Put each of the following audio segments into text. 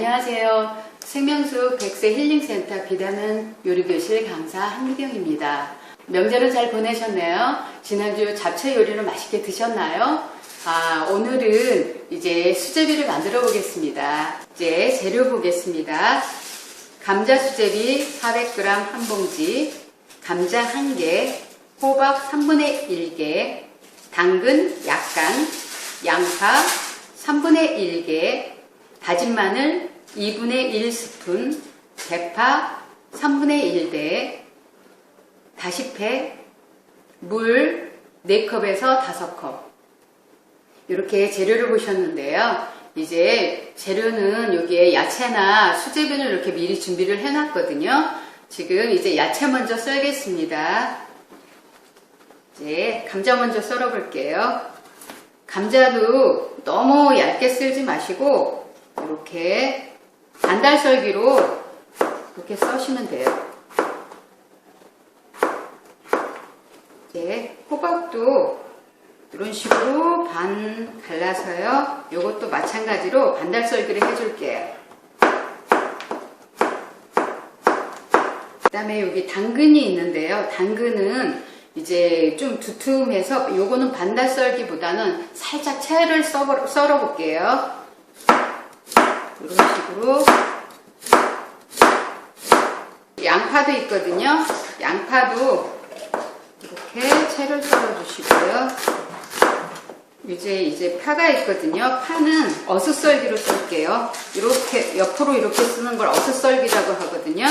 안녕하세요. 생명수 백세 힐링센터 비단은 요리교실 강사 한미경입니다. 명절은 잘 보내셨나요? 지난주 잡채 요리를 맛있게 드셨나요? 아, 오늘은 이제 수제비를 만들어 보겠습니다. 이제 재료 보겠습니다. 감자 수제비 400g 한 봉지, 감자 1개, 호박 3분의 1개, 당근 약간, 양파 3분의 1개, 다진 마늘 2분의 1스푼, 대파 3분의 1대, 다시패, 물 4컵에서 5컵. 이렇게 재료를 보셨는데요. 이제 재료는 여기에 야채나 수제비를 이렇게 미리 준비를 해놨거든요. 지금 이제 야채 먼저 썰겠습니다. 이제 감자 먼저 썰어 볼게요. 감자도 너무 얇게 썰지 마시고 이렇게 반달 썰기로 이렇게 써시면 돼요. 이제 호박도 이런 식으로 반 갈라서요. 이것도 마찬가지로 반달 썰기를 해줄게요. 그 다음에 여기 당근이 있는데요. 당근은 이제 좀 두툼해서 요거는 반달 썰기보다는 살짝 채를 썰어, 썰어 볼게요. 이런 식으로 양파도 있거든요. 양파도 이렇게 채를 썰어 주시고요. 이제 이제 파가 있거든요. 파는 어슷썰기로 쓸게요. 이렇게 옆으로 이렇게 쓰는 걸 어슷썰기라고 하거든요.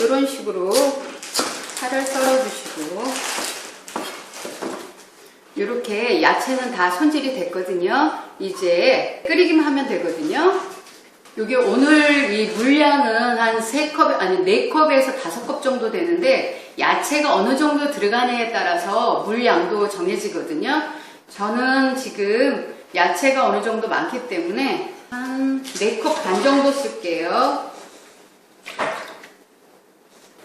이런 식으로 파를 썰어 주시고 이렇게 야채는 다 손질이 됐거든요. 이제 끓이기만 하면 되거든요. 이게 오늘 이 물량은 한 3컵, 아니 4컵에서 5컵 정도 되는데 야채가 어느 정도 들어가느냐에 따라서 물량도 정해지거든요. 저는 지금 야채가 어느 정도 많기 때문에 한 4컵 반 정도 쓸게요.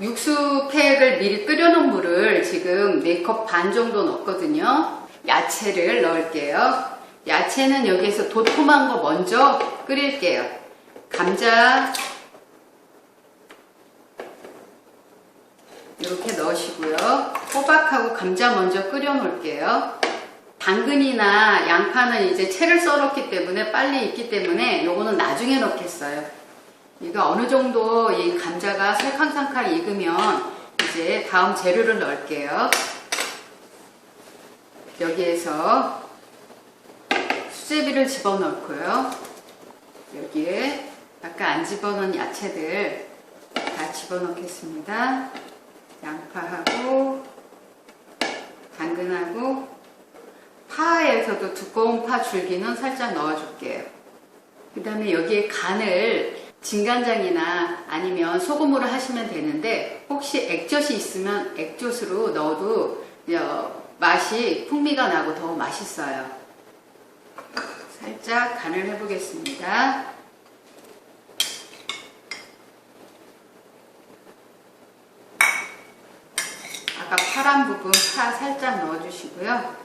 육수팩을 미리 끓여놓은 물을 지금 4컵 반 정도 넣었거든요. 야채를 넣을게요. 야채는 여기에서 도톰한 거 먼저 끓일게요. 감자 이렇게 넣으시고요. 호박하고 감자 먼저 끓여 놓을게요. 당근이나 양파는 이제 채를 썰었기 때문에 빨리 익기 때문에 요거는 나중에 넣겠어요. 이거 어느 정도 이 감자가 살캉살캉 익으면 이제 다음 재료를 넣을게요. 여기에서 수제비를 집어넣고요. 여기에 아까 안 집어넣은 야채들 다 집어넣겠습니다. 양파하고 당근하고 파에서도 두꺼운 파 줄기는 살짝 넣어줄게요. 그 다음에 여기에 간을 진간장이나 아니면 소금으로 하시면 되는데 혹시 액젓이 있으면 액젓으로 넣어도 맛이 풍미가 나고 더 맛있어요. 살짝 간을 해보겠습니다. 아까 파란 부분 파 살짝 넣어주시고요.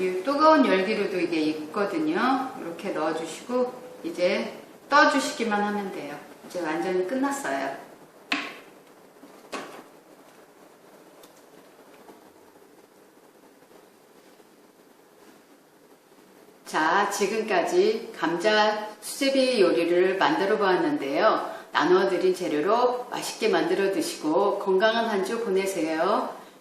이 뜨거운 열기로도 이게 익거든요. 이렇게 넣어주시고 이제 떠주시기만 하면 돼요. 이제 완전히 끝났어요. 자, 지금까지 감자 수제비 요리를 만들어 보았는데요. 나눠드린 재료로 맛있게 만들어 드시고 건강한 한 주 보내세요.